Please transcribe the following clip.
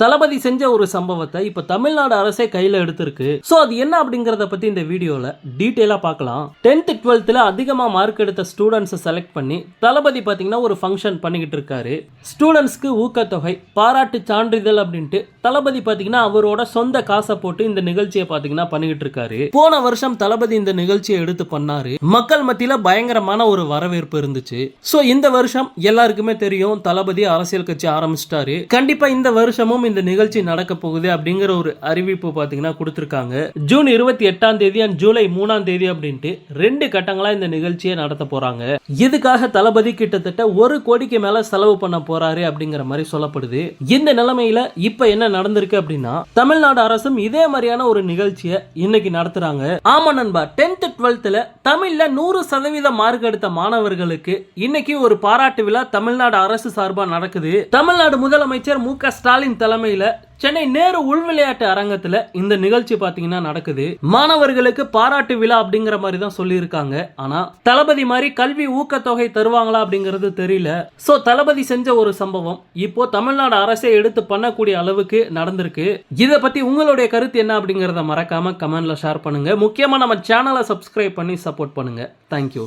தளபதி செஞ்ச ஒரு சம்பவத்தை இப்ப தமிழ்நாடு அரசே கையில எடுத்திருக்கு. சோ அது என்ன அப்படிங்கறத பத்தி இந்த வீடியோல டீட்டெயிலா பார்க்கலாம். டென்த் டுவெல்த்ல அதிகமா மார்க் எடுத்த ஸ்டூடெண்ட்ஸை செலக்ட் பண்ணி தளபதி பாத்தீங்கன்னா ஒரு ஃபங்க்ஷன் பண்ணிக்கிட்டு இருக்காரு. ஸ்டூடெண்ட்ஸ்க்கு ஊக்கத்தொகை பாராட்டு சான்றிதழ் அப்படின்ட்டு தளபதி பாத்தீங்கன்னா அவரோட சொந்த காசை போட்டு இந்த நிகழ்ச்சியை பார்த்தீங்கன்னா பண்ணிக்கிட்டு இருக்காரு. போன வருஷம் தளபதி இந்த நிகழ்ச்சியை எடுத்து பண்ணாரு. மக்கள் மத்தியில பயங்கரமான ஒரு வரவேற்பு இருந்துச்சு. ஸோ இந்த வருஷம் எல்லாருக்குமே தெரியும் தளபதி அரசியல் கட்சி ஆரம்பிச்சிட்டாரு. கண்டிப்பா இந்த வருஷமும் இந்த நிகழ்ச்சி நடக்க போகுது அப்படிங்கிற ஒரு அறிவிப்பு பாத்தீங்கன்னா கொடுத்துருக்காங்க. ஜூன் இருபத்தி எட்டாம் தேதி அண்ட் ஜூலை மூணாம் தேதி அப்படின்ட்டு ரெண்டு கட்டங்களா இந்த நிகழ்ச்சியை நடத்த போறாங்க. இதுக்காக தளபதி கிட்டத்தட்ட ஒரு கோடிக்கு மேல செலவு பண்ண போறாரு அப்படிங்கிற மாதிரி சொல்லப்படுது. இந்த நிலைமையில இப்ப என்ன நடந்திருக்கு அப்படின்னா தமிழ்நாடு அரசும் இதே மாதிரியான ஒரு நிகழ்ச்சியை இன்னைக்கு நடத்துறாங்க. ஆமா நண்பா டென்த் டுவெல்த்ல தமிழ்ல நூறு சதவீத மார்க் எடுத்த மாணவர்களுக்கு இன்னைக்கு ஒரு பாராட்டு விழா தமிழ்நாடு அரசு சார்பா நடக்குது. தமிழ்நாடு முதலமைச்சர் மு க ஸ்டாலின் தலைமையில சென்னை நேரு உள் விளையாட்டு அரங்கத்துல இந்த நிகழ்ச்சி பாத்தீங்கன்னா நடக்குது. மாணவர்களுக்கு பாராட்டு விழா அப்படிங்கிற மாதிரி தான் சொல்லியிருக்காங்க. ஆனா தளபதி மாதிரி கல்வி ஊக்கத்தொகை தருவாங்களா அப்படிங்கிறது தெரியல. சோ தளபதி செஞ்ச ஒரு சம்பவம் இப்போ தமிழ்நாடு அரசே எடுத்து பண்ணக்கூடிய அளவுக்கு நடந்திருக்கு. இதை பத்தி உங்களுடைய கருத்து என்ன அப்படிங்கறத மறக்காம கமெண்ட்ல ஷேர் பண்ணுங்க. முக்கியமா நம்ம சேனலை சப்ஸ்கிரைப் பண்ணி சப்போர்ட் பண்ணுங்க. தேங்க்யூ